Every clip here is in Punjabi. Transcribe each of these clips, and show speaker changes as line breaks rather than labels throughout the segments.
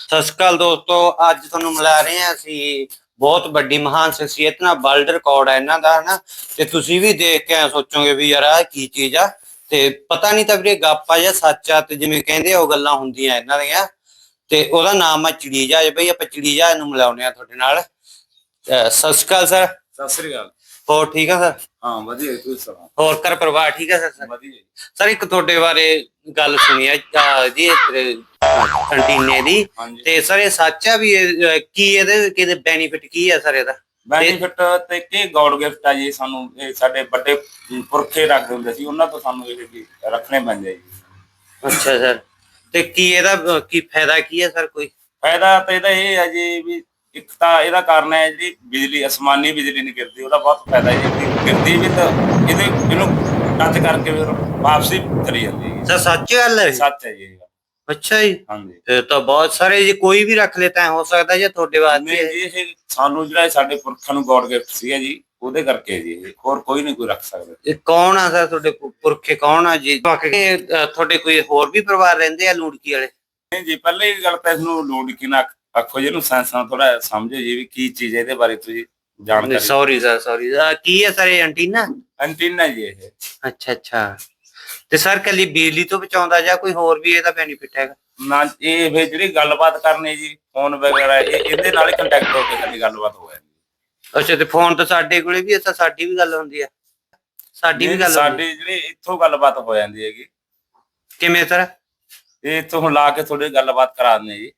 ਸਤਿ ਸ਼੍ਰੀ ਅਕਾਲ ਦੋਸਤੋ ਅੱਜ ਤੁਹਾਨੂੰ ਮਿਲਾ ਰਹੇ ਹਾਂ ਅਸੀਂ ਬਹੁਤ ਵੱਡੀ ਮਹਾਨ ਸ਼ਖਸੀਅਤ ਨਾਲ ਵਰਲਡ ਰਿਕਾਰਡ ਹੈ ਇਹਨਾਂ ਦਾ ਹਨਾ? ਤੇ ਤੁਸੀਂ ਵੀ ਦੇਖ ਕੇ ਸੋਚੋਗੇ ਵੀ ਯਾਰ ਆਹ ਕੀ ਚੀਜ਼ ਆ? ਤੇ ਪਤਾ ਨਹੀਂ ਤਾਂ ਵੀਰੇ ਗੱਪ ਆ ਜਾਂ ਸੱਚ ਆ ਤੇ ਜਿਵੇਂ ਕਹਿੰਦੇ ਆ ਉਹ ਗੱਲਾਂ ਹੁੰਦੀਆਂ ਇਹਨਾਂ ਦੀਆਂ। ਤੇ ਉਹਦਾ ਨਾਮ ਆ ਚਿੜੀਜਾ ਬਈ ਆਪਾਂ ਚਿੜੀਜਾ ਨੂੰ ਮਿਲਾਉਂਦੇ ਆ ਤੁਹਾਡੇ ਨਾਲ। ਸਤਿ ਸ਼੍ਰੀ ਅਕਾਲ ਸਰ।
ਸਤਿ ਸ੍ਰੀ ਅਕਾਲ।
ਹੋਰ ਠੀਕ ਆ ਸਰ?
ਹਾਂ ਵਧੀਆ ਤੁਸੀਂ ਸੁਣਾਓ?
ਹੋਰ ਘਰ ਪਰਿਵਾਰ ਠੀਕ ਆ ਸਰ?
ਵਧੀਆ ਜੀ।
ਸਰ ਇੱਕ ਤੁਹਾਡੇ ਬਾਰੇ ਗੱਲ ਸੁਣੀ ਆ। ਜੀ ਕੰਟੀਨੇ ਦੀ।
ਹਾਂਜੀ।
ਤੇ ਸਰ ਇਹ ਸੱਚ ਆ ਵੀ ਇਹ, ਅਹ, ਕੀ ਇਹਦੇ ਕਿਹਦੇ ਬੈਨੀਫਿਟ ਕੀ ਆ ਸਰ ਇਹਦਾ?
ਬੈਨੀਫਿਟ ਤੇ ਕੀ ਗੋਡ ਗਿਫਟ ਆ ਜੀ? ਸਾਨੂੰ ਇਹ ਸਾਡੇ ਵੱਡੇ ਪੁਰਖੇ ਰੱਖਦੇ ਹੁੰਦੇ ਸੀ ਉਹਨਾਂ ਤੋਂ ਸਾਨੂੰ ਇਹ ਜੀ ਰੱਖਣੇ ਪੈਂਦੇ ਆ ਜੀ।
ਅੱਛਾ ਸਰ। ਤੇ ਕੀ ਇਹਦਾ ਅਹ, ਕੀ ਫਾਇਦਾ ਕੀ ਹੈ ਸਰ ਕੋਈ?
ਫਾਇਦਾ ਤਾਂ ਇਹਦਾ ਇਹ ਹੈ ਜੀ ਵੀ ਇੱਕ ਤਾਂ ਇਹਦਾ ਕਾਰਨ ਹੈ ਜਿਹੜੀ ਬਿਜਲੀ ਅਸਮਾਨੀ ਬਿਜਲੀ ਨਹੀਂ ਗਿਰਦੀ ਉਹਦਾ ਬਹੁਤ ਫਾਇਦਾ ਹੈ ਜੀ ਗਿਰਦੀ ਵੀ ਤਾਂ ਇਹਦੇ ਇਹਨੂੰ ਟੱਚ ਕਰਕੇ ਫਿਰ ਵਾਪਸੀ ਚਲੀ ਜਾਂਦੀ ਹੈ
ਸਰ ਸੱਚ ਗੱਲ ਹੈ ਇਹ?
ਸੱਚ ਹੈ ਜੀ। ਇਹ ਗੱਲ।
ਅੱਛਾ ਜੀ।
ਹਾਂਜੀ।
ਇਹ ਤਾਂ ਬਹੁਤ ਸਾਰੇ ਜੀ ਕੋਈ ਵੀ ਰੱਖ ਲੇਤਾ ਹੋ ਸਕਦਾ ਜੇ ਤੁਹਾਡੇ
ਨਹੀਂ
ਵਾਸਤੇ
ਇਹ ਸਾਨੂੰ ਜਿਹੜਾ ਇਹ ਸਾਡੇ ਪੁਰਖਾਂ ਨੂੰ ਗੋਡ ਗਿਫਟ ਸੀਗਾ ਜੀ ਉਹਦੇ ਕਰਕੇ ਜੀ ਇਹ ਹੋਰ ਕੋਈ ਨਹੀਂ ਕੋਈ ਰੱਖ ਸਕਦਾ।
ਇਹ ਕੌਣ ਆ ਸਰ ਤੁਹਾਡੇ ਪੁ- ਪੁਰਖੇ ਕੌਣ ਆ ਜੀ? ਬਾਕੀ ਤੁਹਾਡੇ ਕੋਈ ਹੋਰ ਵੀ ਪਰਿਵਾਰ ਰਹਿੰਦੇ ਆ ਲੂੜਕੀ ਵਾਲੇ?
ਨਹੀਂ ਜੀ ਪਹਿਲੇ ਹੀ ਗੱਲ ਤਾਂ ਕੀ ਨਾ ਆਖੋ ਜੀ ਇਹਨੂੰ ਸਾਇੰਸ ਨਾਲ ਥੋੜਾ ਸਮਝੋ ਜੀ ਵੀ ਕੀ ਚੀਜ਼ ਹੈ ਇਹਦੇ ਬਾਰੇ ਤੁਸੀਂ ਜਾਣਕਾਰੀ
ਸੌਰੀ ਸਰ ਸੌਰੀ ਕੀ ਹੈ ਸਰ ਇਹ ਐਂਟੀਨਾ?
ਐਂਟੀਨਾ ਜੀ ਇਹ।
ਅੱਛਾ ਅੱਛਾ। ਤੇ ਸਰ ਕੱਲੀ ਬਿਜਲੀ ਤੋਂ ਬਚਾਉਂਦਾ ਜਾਂ ਕੋਈ ਹੋਰ ਵੀ ਇਹਦਾ ਬੈਨੀਫਿਟ ਹੈਗਾ?
ਨਾ ਇਹ ਫਿਰ ਜਿਹੜੀ ਗੱਲਬਾਤ ਕਰਨੀ ਜੀ ਫੋਨ ਵਗੈਰਾ ਇਹ ਇਹਦੇ ਨਾਲ ਹੀ ਕੰਟੈਕਟ ਹੋ ਕੇ ਸਾਡੀ ਗੱਲਬਾਤ ਹੋ ਜਾਂਦੀ
ਅੱਛਾ ਤੇ ਫੋਨ ਤਾਂ ਸਾਡੇ ਕੋਲੇ ਵੀ ਤਾਂ ਸਾਡੀ ਵੀ ਗੱਲ ਹੁੰਦੀ ਆ। ਸਾਡੀ ਵੀ ਗੱਲ ਹੁੰਦੀ
ਸਾਡੀ ਜਿਹੜੀ ਇੱਥੋਂ ਗੱਲਬਾਤ ਹੋ ਜਾਂਦੀ ਹੈਗੀ।
ਕਿਵੇਂ ਸਰ?
ਇਹ ਇੱਥੋਂ ਹੁਣ ਲਾ ਕੇ ਥੋੜੀ ਗੱਲਬਾਤ ਕਰਾ ਦਿੰਦੇ ਜੀ।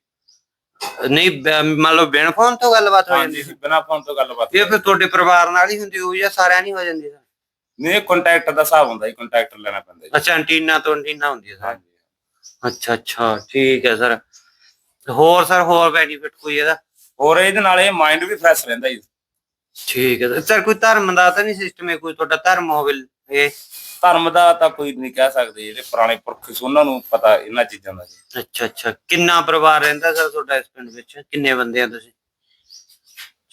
ਨਹੀਂ ਬ- ਮੰਨ ਲਓ ਬਿਨ ਫੋਨ ਤੋਂ ਗੱਲਬਾਤ ਹੋ ਜਾਂਦੀ
ਹਾਂਜੀ ਬਿਨਾ ਫੋਨ ਤੋਂ ਗੱਲਬਾਤ
ਇਹ ਫਿਰ ਤੁਹਾਡੇ ਪਰਿਵਾਰ ਨਾਲ ਹੀ ਹੁੰਦੀ ਹੋਊ ਜਾਂ ਸਾਰਿਆਂ ਨਹੀਂ ਹੋ ਜਾਂਦੀ ਸਰ?
ਨਹੀਂ ਕੰਟੈਕਟ ਦਾ ਹਿਸਾਬ ਹੁੰਦਾ ਜੀ ਕੰਟੈਕਟ ਲੈਣਾ ਪੈਂਦਾ ਜੀ।
ਅੱਛਾ ਐਂਟੀਨਾ ਤੋਂ ਐਂਟੀਨਾ ਹੁੰਦੀ ਹੈ ਸਰ।
ਹਾਂਜੀ।
ਅੱਛਾ ਅੱਛਾ ਠੀਕ ਹੈ ਸਰ। ਹੋਰ ਸਰ ਹੋਰ ਬੈਨੀਫਿਟ ਕੋਈ ਇਹਦਾ?
ਹੋਰ ਇਹਦੇ ਨਾਲ ਇਹ ਮਾਈਂਡ ਵੀ ਫਰੈਸ਼ ਰਹਿੰਦਾ ਜੀ।
ਠੀਕ ਹੈ ਸਰ। ਕੋਈ ਧਰਮ ਦਾ ਤਾਂ ਨਹੀਂ ਸਿਸਟਮ ਹੈ ਕੋਈ ਤੁਹਾਡਾ ਧਰਮ ਹੋਵੇ ਇਹ?
ਧਰਮ ਦਾ ਤਾਂ ਕੋਈ ਨਹੀਂ ਕਹਿ ਸਕਦੇ ਜਿਹੜੇ ਪੁਰਾਣੇ ਪੁਰਖ ਸੀ ਉਹਨਾਂ ਨੂੰ ਪਤਾ ਇਹਨਾਂ ਚੀਜ਼ਾਂ ਦਾ ਜੀ।
ਅੱਛਾ ਅੱਛਾ। ਕਿੰਨਾ ਪਰਿਵਾਰ ਰਹਿੰਦਾ ਸਰ ਤੁਹਾਡਾ ਇਸ ਪਿੰਡ ਵਿੱਚ? ਕਿੰਨੇ ਬੰਦੇ ਆ ਤੁਸੀਂ?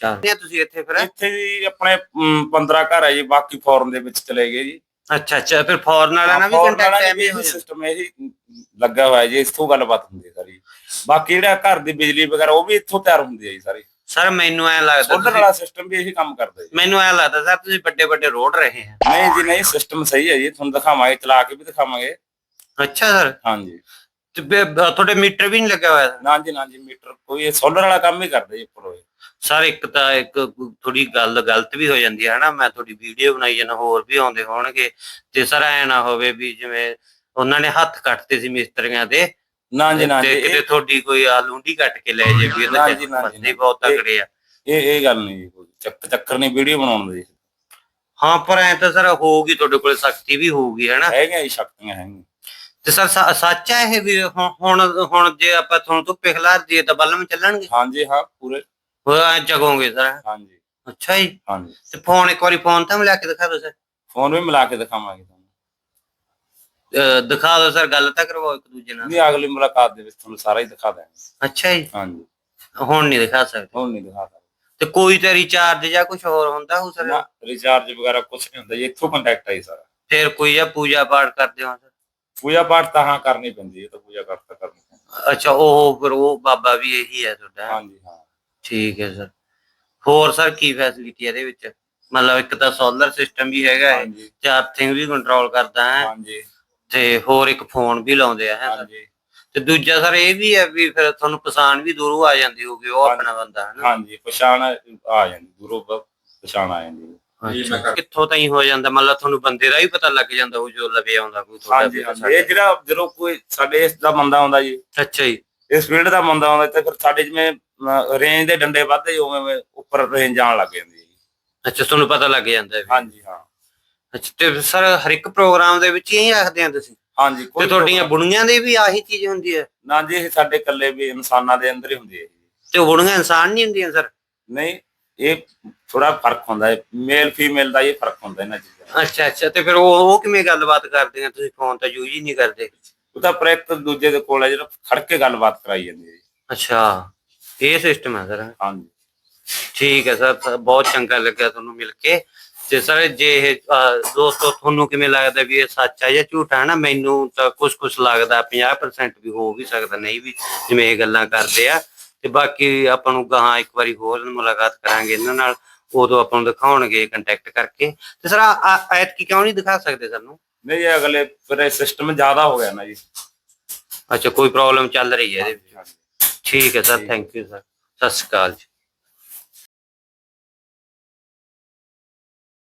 ਚਾਰ ਨੇ ਤੁਸੀਂ ਇੱਥੇ ਫਿਰ?
ਇੱਥੇ ਜੀ ਆਪਣੇ ਅਮ, 15 ਘਰ ਹੈ ਜੀ ਬਾਕੀ ਫੋਰਨ ਦੇ ਵਿੱਚ ਚਲੇ ਗਏ ਜੀ।
ਅੱਛਾ ਅੱਛਾ ਫਿਰ ਫੋਰਨ ਵਾਲਿਆਂ ਨਾਲ ਵੀ ਕੰਟੈਕਟ ਐਵੇਂ ਹੋ ਜਾਂਦਾ।
ਸਿਸਟਮ ਇਹ ਲੱਗਾ ਹੋਇਆ ਜੀ ਇੱਥੋਂ ਗੱਲਬਾਤ ਹੁੰਦੀ ਹੈ ਸਾਰੀ। ਬਾਕੀ ਜਿਹੜਾ ਘਰ ਦੀ ਬਿਜਲੀ ਵਗੈਰਾ ਉਹ ਵੀ ਇੱਥੋਂ ਤਿਆਰ ਹੁੰਦੀ ਹੈ ਜੀ ਸਾਰੀ।
ਸਰ ਮੈਨੂੰ ਐ ਲੱਗਦਾ
ਸੋਲਰ
ਤੁਸੀਂ-
ਵਾਲਾ ਸਿਸਟਮ ਵੀ ਇਹੀ ਕੰਮ ਕਰਦਾ ਜੀ।
ਮੈਨੂੰ ਐ ਲੱਗਦਾ ਸਰ ਤੁਸੀਂ ਵੱਡੇ ਵੱਡੇ ਰੋਡ ਰਹੇ ਆ
ਨਹੀਂ ਜੀ ਨਹੀਂ ਸਿਸਟਮ ਸਹੀ ਹੈ ਜੀ ਤੁਹਾਨੂੰ ਦਿਖਾਵਾਂਗੇ ਚਲਾ ਕੇ ਵੀ ਦਿਖਾਵਾਂਗੇ।
ਅੱਛਾ ਸਰ।
ਹਾਂਜੀ।
ਤੇ ਬ- ਤੁਹਾਡੇ ਮੀਟਰ ਵੀ ਨਹੀਂ ਲੱਗਿਆ ਹੋਇਆ?
ਨਾ ਜੀ ਨਾ ਜੀ ਮੀਟਰ ਕੋਈ ਇਹ ਸੋਲਰ ਵਾਲਾ ਕੰਮ ਹੀ ਕਰਦਾ ਜੀ ਉੱਪਰ
ਸਰ ਇੱਕ ਤਾਂ ਇੱਕ ਥੋੜੀ ਗੱਲ ਗਲਤ ਵੀ ਹੋ ਜਾਂਦੀ ਹੈ ਨਾ ਮੈਂ ਤੁਹਾਡੀ ਵੀਡੀਓ ਬਣਾਈ ਜਾਂਦਾ ਹੋਰ ਵੀ ਆਉਂਦੇ ਹੋਣਗੇ। ਤੇ ਸਰ ਐ ਨਾ ਹੋਵੇ ਵੀ ਜਿਵੇਂ ਉਹਨਾਂ ਨੇ ਹੱਥ ਕੱਟਦੇ ਸੀ ਮਿਸਤਰੀਆਂ ਦੇ
ਨਾ ਜੀ ਨਾ ਜੀ
ਤੇ ਕਿਤੇ
ਇਹ
ਤੁਹਾਡੀ ਕੋਈ ਆਲੂੰਡੀ ਕੱਟ ਕੇ ਲੈ ਜੇ ਵੀ
ਨਾ
ਉਹਦੇ
ਜੀ, ਨਾ ਜੀ,
ਬੰਦੇ ਬਹੁਤ
ਇਹ-
ਤਕੜੇ ਆ।
ਇਹ ਇਹ ਗੱਲ ਨਹੀਂ ਜੀ ਕੋਈ। ਚੱਕ ਚੱਕਰ ਨਹੀਂ ਵੀਡੀਓ ਬਣਾਉਣ ਦੀ।
ਹਾਂ ਪਰ ਐ ਤਾਂ ਸਰ ਹੋਊਗੀ ਤੁਹਾਡੇ ਕੋਲ ਸ਼ਕਤੀ ਵੀ ਹੋਊਗੀ ਹੈਨਾ?
ਹੈਗੀਆਂ ਜੀ ਸ਼ਕਤੀਆਂ ਹੈਗੀਆਂ।
ਤੇ ਸਰ ਸ- ਸੱਚ ਹੈ ਇਹ ਵੀ ਹੁਣ ਹੁਣ- ਹੁਣ ਜੇ ਆਪਾਂ ਤੁਹਾਨੂੰ ਤੋਂ ਪਿਖਲਾ ਦੀਏ ਤਾਂ ਬਲਮ ਚੱਲਣਗੇ?
ਹਾਂਜੀ ਹਾਂ ਪੂਰੇ।
ਉਹ ਐ ਜਗੋਗੇ ਸਰ?
ਹਾਂਜੀ।
ਅੱਛਾ ਜੀ।
ਹਾਂਜੀ।
ਤੇ ਫੋਨ ਇੱਕ ਵਾਰੀ ਫੋਨ ਤਾਂ ਮਿਲਾ ਕੇ ਦਿਖਾ ਦਿਓ ਸਰ।
ਫੋਨ ਵੀ ਮਿਲਾ ਕੇ ਦਿਖਾਵਾਂਗੇ ਤੁਹਾਨੂੰ।
ਅਹ ਦਿਖਾ ਦਿਓ ਸਰ ਗੱਲ ਤਾਂ ਕਰਵਾਓ ਇੱਕ ਦੂਜੇ ਨਾਲ।
ਨਹੀਂ ਅਗਲੀ ਮੁਲਾਕਾਤ ਦੇ ਵਿੱਚ ਤੁਹਾਨੂੰ ਸਾਰਾ ਹੀ ਦਿਖਾ ਦਾਂਗੇ।
ਅੱਛਾ ਜੀ।
ਹਾਂਜੀ।
ਹੁਣ ਨਹੀਂ ਦਿਖਾ ਸਕਦੇ।
ਹੁਣ ਨਹੀਂ ਦਿਖਾ ਸਕਦੇ।
ਤੇ ਕੋਈ ਤੇ ਰਿਚਾਰਜ ਜਾਂ ਕੁਝ ਹੋਰ ਹੁੰਦਾ ਹੋ ਸਰ?
ਨਾ ਰਿਚਾਰਜ ਵਗੈਰਾ ਕੁਝ ਨਹੀਂ ਹੁੰਦਾ ਜੀ ਇੱਥੋਂ ਕੰਟੈਕਟ ਆਈ ਸਾਰਾ।
ਫਿਰ ਕੋਈ ਜਾਂ ਪੂਜਾ ਪਾਠ ਕਰਦੇ ਹੋ ਸਰ?
ਪੂਜਾ ਪਾਠ ਤਾਂ ਹਾਂ ਕਰਨੀ ਪੈਂਦੀ ਹੈ ਤਾਂ ਪੂਜਾ ਪਾਠ ਤਾਂ ਕਰਨੀ ਪੈਂਦੀ
ਅੱਛਾ ਉਹ ਫਿਰ ਉਹ ਬਾਬਾ ਵੀ ਇਹੀ ਹੈ ਤੁਹਾਡਾ।
ਹਾਂਜੀ ਹਾਂ।
ਠੀਕ ਹੈ ਸਰ। ਹੋਰ ਸਰ ਕੀ ਫੈਸਿਲਿਟੀ ਇਹਦੇ ਵਿੱਚ? ਮਤਲਬ ਇੱਕ ਤਾਂ ਸੋਲਰ ਸਿਸਟਮ ਵੀ ਹੈਗਾ ਹੈ
ਹਾਂਜੀ।
ਚਾਰਜਿੰਗ ਵੀ ਕੰਟਰੋਲ ਕਰਦਾ ਹੈ।
ਹਾਂਜੀ।
ਤੇ ਹੋਰ ਇੱਕ ਫੋਨ ਵੀ ਲਾਉਂਦੇ ਆ ਹੈ ਸਰ।
ਹਾਂਜੀ।
ਤੇ ਦੂਜਾ ਸਰ ਇਹ ਵੀ ਹੈ ਵੀ ਫਿਰ ਤੁਹਾਨੂੰ ਪਛਾਣ ਵੀ ਦੂਰੋਂ ਆ ਜਾਂਦੀ ਹੋਊਗੀ ਉਹ। ਆਪਣਾ ਬੰਦਾ ਹੈ ਨਾ।
ਹਾਂਜੀ ਪਛਾਣ ਆ ਜਾਂਦੀ ਦੂਰੋਂ ਬ- ਪਛਾਣ ਆ ਜਾਂਦੀ ਹੈ।
ਅੱਛਾ। ਕਿੱਥੋਂ ਤਾਈਂ ਹੋ ਜਾਂਦਾ ਮਤਲਬ ਤੁਹਾਨੂੰ ਬੰਦੇ ਦਾ ਹੀ ਪਤਾ ਲੱਗ ਜਾਂਦਾ ਉਹ ਜੋ ਲਵੇ ਆਉਂਦਾ ਕੋਈ ਤੁਹਾਡਾ
ਹਾਂਜੀ
ਵੀ
ਹਾਂਜੀ। ਇਹ ਜਿਹੜਾ ਜਦੋਂ ਕੋਈ ਸਾਡੇ ਇਸ ਦਾ ਬੰਦਾ ਆਉਂਦਾ ਜੀ
ਅੱਛਾ ਜੀ।
ਇਸ ਫੀਲਡ ਦਾ ਬੰਦਾ ਆਉਂਦਾ ਤੇ ਫਿਰ ਸਾਡੇ ਜਿਵੇਂ ਰੇਂਜ ਦੇ ਡੰਡੇ ਵੱਧਦੇ ਉਵੇਂ ਉਵੇਂ ਉੱਪਰ ਰੇਂਜ ਆਉਣ ਲੱਗ ਜਾਂਦੀ ਹੈ ਜੀ।
ਅੱਛਾ ਤੁਹਾਨੂੰ ਪਤਾ ਲੱਗ ਜਾਂਦਾ ਹੈ ਵੀ।
ਹਾਂਜੀ ਹਾਂ।
ਅੱਛਾ ਤੇ ਸਰ ਹਰ ਇੱਕ ਪ੍ਰੋਗਰਾਮ ਦੇ ਵਿੱਚ ਇਹੀ ਰੱਖਦੇ ਆ ਤੁਸੀਂ?
ਹਾਂਜੀ
ਤੇ ਤੁਹਾਡੀਆਂ ਬੁਣੀਆਂ ਦੀ ਵੀ ਆਹੀ ਚੀਜ਼ ਹੁੰਦੀ ਹੈ?
ਨਾ ਜੀ ਇਹ ਸਾਡੇ ਇਕੱਲੇ ਵੀ ਇਨਸਾਨਾਂ ਦੇ ਅੰਦਰ ਹੀ ਹੁੰਦੀ ਹੈ ਜੀ।
ਤੇ ਉਹ ਬੁਣੀਆਂ ਇਨਸਾਨ ਨਹੀਂ ਹੁੰਦੀਆਂ ਸਰ?
ਨਹੀਂ ਇਹ ਥੋੜਾ ਫ਼ਰਕ ਹੁੰਦਾ ਹੈ ਮੇਲ ਫੀਮੇਲ ਦਾ ਇਹ ਫ਼ਰਕ ਹੁੰਦਾ ਇਹਨਾਂ ਚੀਜ਼ਾਂ
ਅੱਛਾ ਅੱਛਾ ਤੇ ਫਿਰ ਉਹ ਉਹ ਕਿਵੇਂ ਗੱਲਬਾਤ ਕਰਦੇ ਆ ਤੁਸੀਂ ਫੋਨ ਤਾਂ? ਯੂਜ਼ ਹੀ ਨਹੀਂ ਕਰਦੇ?
ਉਹ ਤਾਂ ਪਰ ਇੱਕ ਦੂਜੇ ਦੇ ਕੋਲ ਹੈ ਜਿਹੜਾ ਖੜ ਕੇ ਗੱਲਬਾਤ ਕਰਾਈ ਜਾਂਦੀ ਹੈ ਜੀ।
ਅੱਛਾ ਇਹ ਸਿਸਟਮ ਹੈ ਸਰ।
ਹਾਂਜੀ।
ਠੀਕ ਹੈ ਸਰ ਬਹੁਤ ਚੰਗਾ ਲੱਗਿਆ ਤੁਹਾਨੂੰ ਮਿਲ ਕੇ। ਤੇ ਸਰ ਜੇ ਇਹ ਅਹ, ਦੋਸਤੋ ਤੁਹਾਨੂੰ ਕਿਵੇਂ ਲੱਗਦਾ ਵੀ ਇਹ ਸੱਚ ਹੈ ਜਾਂ ਝੂਠ ਹੈ ਨਾ ਮੈਨੂੰ ਤਾਂ ਕੁਝ ਕੁਝ ਲੱਗਦਾ 50% ਵੀ ਹੋ ਵੀ ਸਕਦਾ ਨਹੀਂ ਵੀ ਜਿਵੇਂ ਇਹ ਗੱਲਾਂ ਕਰਦੇ ਆ। ਤੇ ਬਾਕੀ ਆਪਾਂ ਨੂੰ ਗਾਹਾਂ ਇੱਕ ਵਾਰੀ ਹੋਰ ਮੁਲਾਕਾਤ ਕਰਾਂਗੇ ਇਹਨਾਂ ਨਾਲ ਉਦੋਂ ਆਪਾਂ ਨੂੰ ਦਿਖਾਉਣਗੇ ਕੰਟੈਕਟ ਕਰਕੇ। ਤੇ ਸਰ ਐਤਕੀ ਕਿਉਂ ਨਹੀਂ ਦਿਖਾ ਸਕਦੇ ਸਾਨੂੰ?
ਨਹੀਂ ਇਹ ਅਗਲੇ ਫਿਰ ਸਿਸਟਮ ਜ਼ਿਆਦਾ ਹੋ ਗਿਆ ਨਾ ਜੀ।
ਅੱਛਾ ਕੋਈ ਪ੍ਰੋਬਲਮ ਚੱਲ ਰਹੀ ਹੈ ਇਹਦੇ ਵਿੱਚ। ਠੀਕ ਹੈ ਸਰ ਥੈਂਕ ਯੂ ਸਰ। ਸਤਿ ਸ਼੍ਰੀ ਅਕਾਲ ਜੀ।